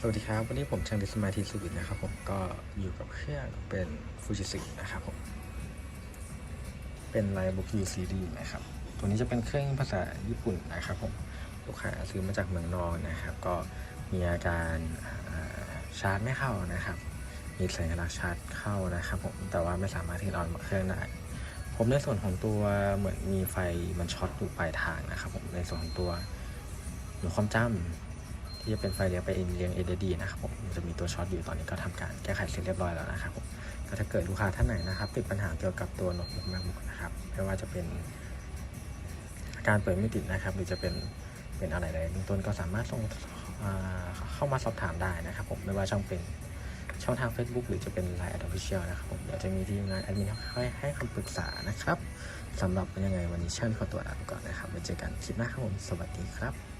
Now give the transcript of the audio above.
สวัสดีครับ วันนี้ผมช่างดิสมาทีสวิตนะครับผมก็อยู่กับเครื่องเป็นฟูจิสินะครับผม เป็นไลบุกยูซีรีนะครับ ตัวนี้จะเป็นเครื่องภาษาญี่ปุ่นนะครับผม ลูกค้าซื้อมาจากเมืองนอกนะครับ ก็มีอาการชาร์จไม่เข้านะครับ มีสัญลักษณ์ชาร์จเข้านะครับผม แต่ว่าไม่สามารถที่จะออนเครื่องได้ ผมในส่วนของตัวเหมือนมีไฟมันช็อตอยู่ปลายทางนะครับผม ในส่วนของตัวหนูความจำ ที่จะเป็นไฟเลี้ยงไปเองเลี้ยง ADD นะครับผมมันจะมีตัวช็อตอยู่ตอนนี้ก็ทำการแก้ไขเสร็จเรียบร้อยแล้วนะครับผมก็ถ้าเกิดลูกค้าท่านไหนนะครับติดปัญหาเกี่ยวกับตัวโน้ตบุ๊ก MacBook นะครับไม่ว่าจะเป็นอาการเปิดไม่ติดนะครับ หรือจะเป็นเป็นอะไรใดเบื้องต้นก็สามารถส่งเข้ามาสอบถามได้นะครับผมไม่ว่าช่องเป็นช่องทาง Facebook หรือจะเป็น Line Ad Official นะครับผมเดี๋ยวจะมีทีมงานแอดมินให้ให้คำปรึกษานะครับสำหรับเป็นยังไงวันนี้เชิญขอตัวลาไปก่อนนะครับไว้เจอกันคลิปหน้าครับผม สวัสดีครับ